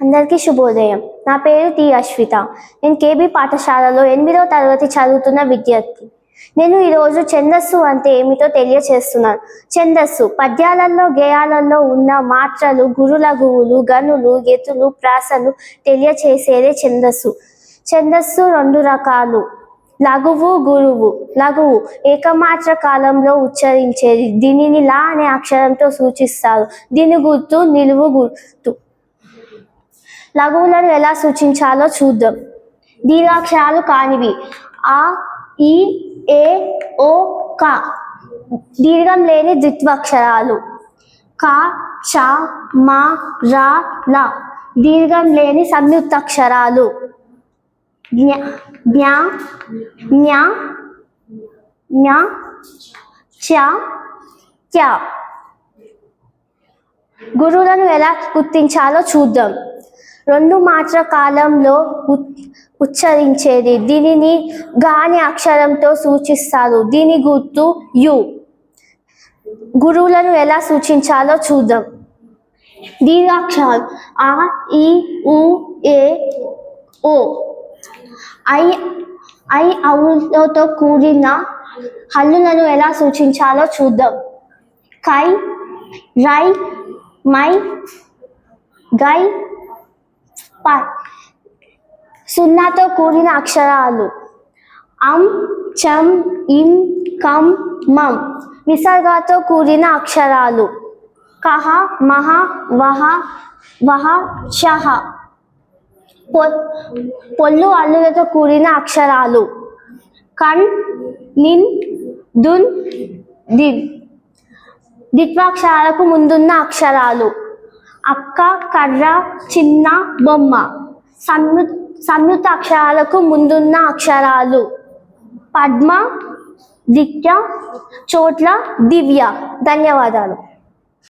అందరికీ శుభోదయం. నా పేరు టి అశ్విత. నేను కేబీ పాఠశాలలో ఎనిమిదవ తరగతి చదువుతున్న విద్యార్థి నేను ఈరోజు ఛందస్సు అంటే ఏమిటో తెలియచేస్తున్నాను. ఛందస్సు. పద్యాలలో గేయాలలో ఉన్న మాత్రలు గురులగువులు గనులు ఎతులు ప్రాసలు తెలియచేసేదే ఛందస్సు. ఛందస్సు రెండు రకాలు. లఘువు గురువు. లఘువు. ఏకమాత్ర కాలంలో ఉచ్చరించేది. దీనిని లా అనే అక్షరంతో సూచిస్తారు. దీని గుర్తు నిలువు గుర్తు. లఘువులను ఎలా సూచించాలో చూద్దాం. దీర్ఘాక్షరాలు కానివి. ఆ ఈ ఏ ఓ క. దీర్ఘం లేని ద్విత్వాక్షరాలు. క చ మ ర ల. దీర్ఘం లేని సంయుక్తాక్షరాలు. జ్ఞ జ్ఞ జ్ఞ జ్ఞ చ త్య. గురువులను ఎలా గుర్తించాలో చూద్దాం. రెండు మాత్ర కాలంలో ఉచ్చరించేది. దీనిని గాని అక్షరంతో సూచిస్తారు. దీని గుర్తు యు. గురువులను ఎలా సూచించాలో చూద్దాం. దీర్ఘాక్షరాలు. ఆ ఈ ఉ ఏ ఓ. ఐ ఐ అవులతో కూడిన హల్లులను ఎలా సూచించాలో చూద్దాం. కై రై మై గై సున్నాతో కూడిన అక్షరాలు. అం చం ఇం కం మం. విసర్గతో కూడిన అక్షరాలు. కహ మహ వహ వహ షహ. పొ- పొల్లు అల్లులతో కూడిన అక్షరాలు. కణ్ నిన్ దున్ దిన్ దిత్వాక్షరాలకు ముందున్న అక్షరాలు. అక్క కర్ర చిన్న బొమ్మ. సంయు సంయుక్త అక్షరాలకు ముందున్న అక్షరాలు. పద్మ దిక్య చోట్ల దివ్య. ధన్యవాదాలు.